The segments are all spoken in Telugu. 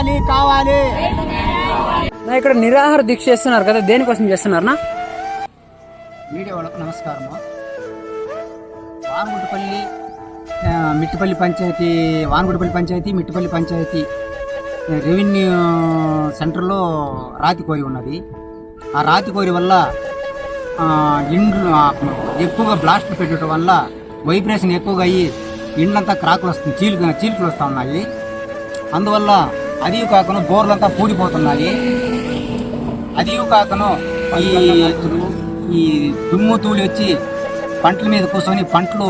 కావాలి కావాలి. నా ఇక్కడ నిరాహార దీక్ష చేస్తున్నారు కదా దేనికోసం చేస్తున్నారనా మీడియా వాళ్ళకు నమస్కారము వానగుంటపల్లి ఆ, మిట్టిపల్లి పంచాయతీ వానగుంటపల్లి పంచాయతీ మిట్టిపల్లి పంచాయతీ రెవెన్యూ సెంటర్లో రాతి కోరి ఉన్నది. ఆ రాతి కోరి వల్ల ఇండ్లు ఎక్కువగా బ్లాస్ట్లు పెట్టడం వల్ల వైబ్రేషన్ ఎక్కువగా అయ్యి ఇండ్లంతా క్రాకులు వస్తుంది చీలిక చీలికలు వస్తూ ఉన్నాయి. అందువల్ల అది కాకుండా బోర్లంతా పూడిపోతున్నాయి అది కాకను ఈ ఈ దుమ్ము తూలి వచ్చి పంటల మీద కూర్చొని పంటలు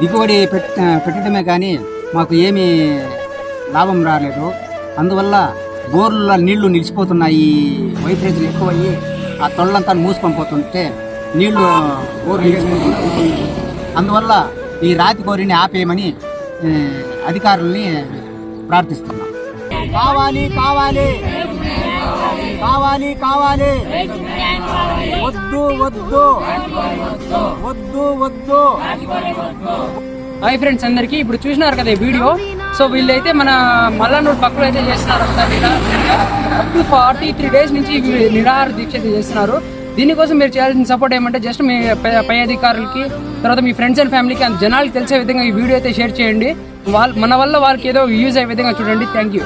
దిగుబడి పెట్టడమే కానీ మాకు ఏమీ లాభం రాలేదు. అందువల్ల బోర్ల నీళ్ళు నిలిచిపోతున్నాయి. వైబ్రేషన్ ఎక్కువయ్యి ఆ తొళ్ళంతా మూసుకొని పోతుంటే నీళ్ళు బోర్లు నిలిచిపోతున్నాయి. అందువల్ల ఈ రాతి కోరిని ఆపేయమని అధికారుల్ని ప్రార్థిస్తున్నాం. కావాలి కావాలి. కావాలి కావాలి. వద్దు వద్దు. వద్దు వద్దు. హాయ్ ఫ్రెండ్స్ అందరికి ఇప్పుడు చూసినారు కదా ఈ వీడియో? సో వీళ్ళైతే మన మల్లన్నూరు పక్కలో అయితే చేస్తున్నారు up to forty three days నుంచి నిరాహార దీక్ష చేస్తున్నారు. దీనికోసం మీరు చేయాల్సిన సపోర్ట్ ఏమంటే జస్ట్ మీ పై- పై అధికారులకి తర్వాత మీ ఫ్రెండ్స్ అండ్ ఫ్యామిలీకి అండ్ జనాలకు తెలిసే విధంగా ఈ వీడియో అయితే షేర్ చేయండి. వాళ్ళ మన వల్ల వాళ్ళకి ఏదో యూజ్ అయ్యే విధంగా చూడండి. Thank you